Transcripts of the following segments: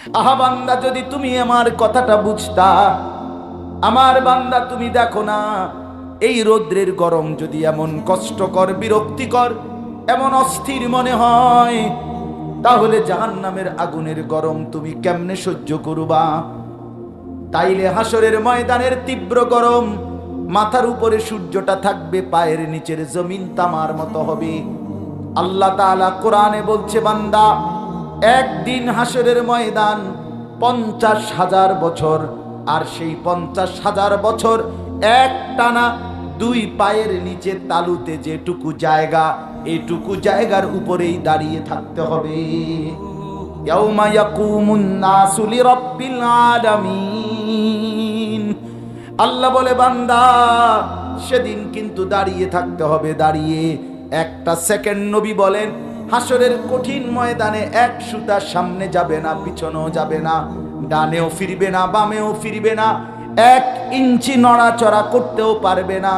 আহা বান্দা, যদি তুমি আমার কথাটা বুঝতা, আমার বান্দা, তুমি দেখো না, এই রৌদ্রের গরম যদি এমন কষ্টকর, বিরক্তিকর, এমন অস্থির মনে হয়, তাহলে জাহান্নামের আগুনের গরম তুমি কেমনে সহ্য করবা? তাইলে হাসরের ময়দানের তীব্র গরম, মাথার উপরে সূর্যটা থাকবে, পায়ের নিচের জমিন তামার মতো হবে। আল্লাহ তাআলা কোরআনে বলছে, বান্দা একদিন হাসরের ময়দান পঞ্চাশ হাজার বছর, আর সেই পঞ্চাশ হাজার বছর এক টানা দুই পায়ের নিচে তালুতে যেটুকু জায়গা, এটুকু জায়গার উপরেই দাঁড়িয়ে থাকতে হবে। আল্লাহ বলে, বান্দা, সেদিন কিন্তু দাঁড়িয়ে থাকতে হবে, দাঁড়িয়ে। একটা সেকেন্ড নবী বলেন হাসরের কঠিন ময়দানে এক সুতা সামনে যাবে না, পিছনেও যাবে না, ডানেও ফিরবে না, বামেও ফিরবে না, এক ইঞ্চি নড়াচড়া করতেও পারবে না।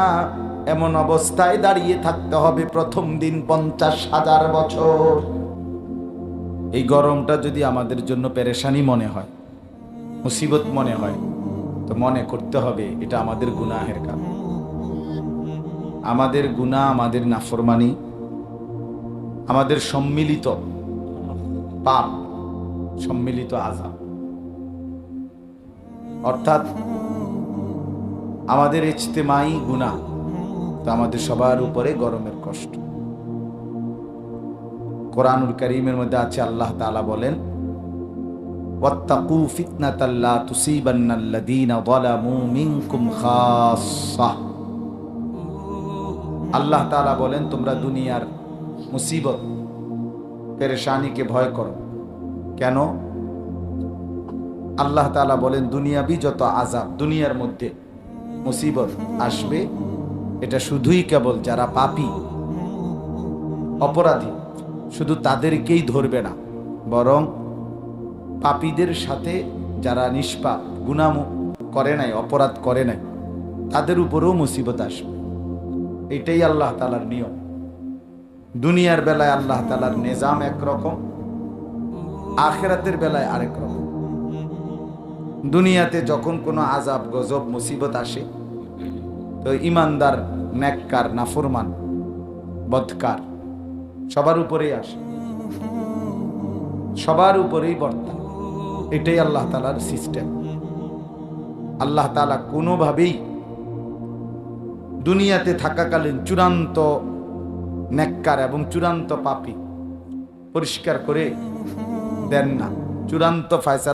এমন অবস্থায় দাঁড়িয়ে থাকতে হবে প্রথম দিন পঞ্চাশ হাজার বছর। এই গরমটা যদি আমাদের জন্য পেরেশানি মনে হয়, মুসিবত মনে হয়, তো মনে করতে হবে এটা আমাদের গুনাহের কারণ। আমাদের গুনাহ, আমাদের নাফরমানি আমাদের সম্মিলিত পাপ, সম্মিলিত আজাব অর্থাৎ আমাদের ইজতেমাই গুনাহ, তো আমাদের সবার উপরে গরমের কষ্ট। কোরআনুল করিমের মধ্যে আছে, আল্লাহ তাআলা বলেন আল্লাহ তাআলা বলেন, তোমরা দুনিয়ার মুসিবত, পেরেশানিকে ভয় করো। কেন? আল্লাহ তাআলা বলেন, দুনিয়াবি যত আজাব দুনিয়ার মধ্যে মুসিবত আসবে, এটা শুধুই কেবল যারা পাপী, অপরাধী, শুধু তাদেরকেই ধরবে না। বরং পাপীদের সাথে যারা নিষ্পাপ গুনাম করে নাই, অপরাধ করে নাই, তাদের উপরেও মুসিবত আসবে। এটাই আল্লাহ তালার নিয়ম। দুনিয়ার বেলায় আল্লাহ তালার নিজাম একরকম, আখেরাতের বেলায় আরেক রকম। দুনিয়াতে যখন কোনো আজাব গজব, মুসিবত আসে, তো ইমানদার, নেককার, নাফরমান, বদকার সবার উপরেই আসে। সবার উপরেই বর্তা। এটাই আল্লাহ তালার সিস্টেম। আল্লাহ তালা কোনোভাবেই দুনিয়াতে থাকাকালীন চূড়ান্ত নেককার এবং চূড়ান্ত পাপি। পরিষ্কার করে দেন না। চূড়ান্ত ফায়সা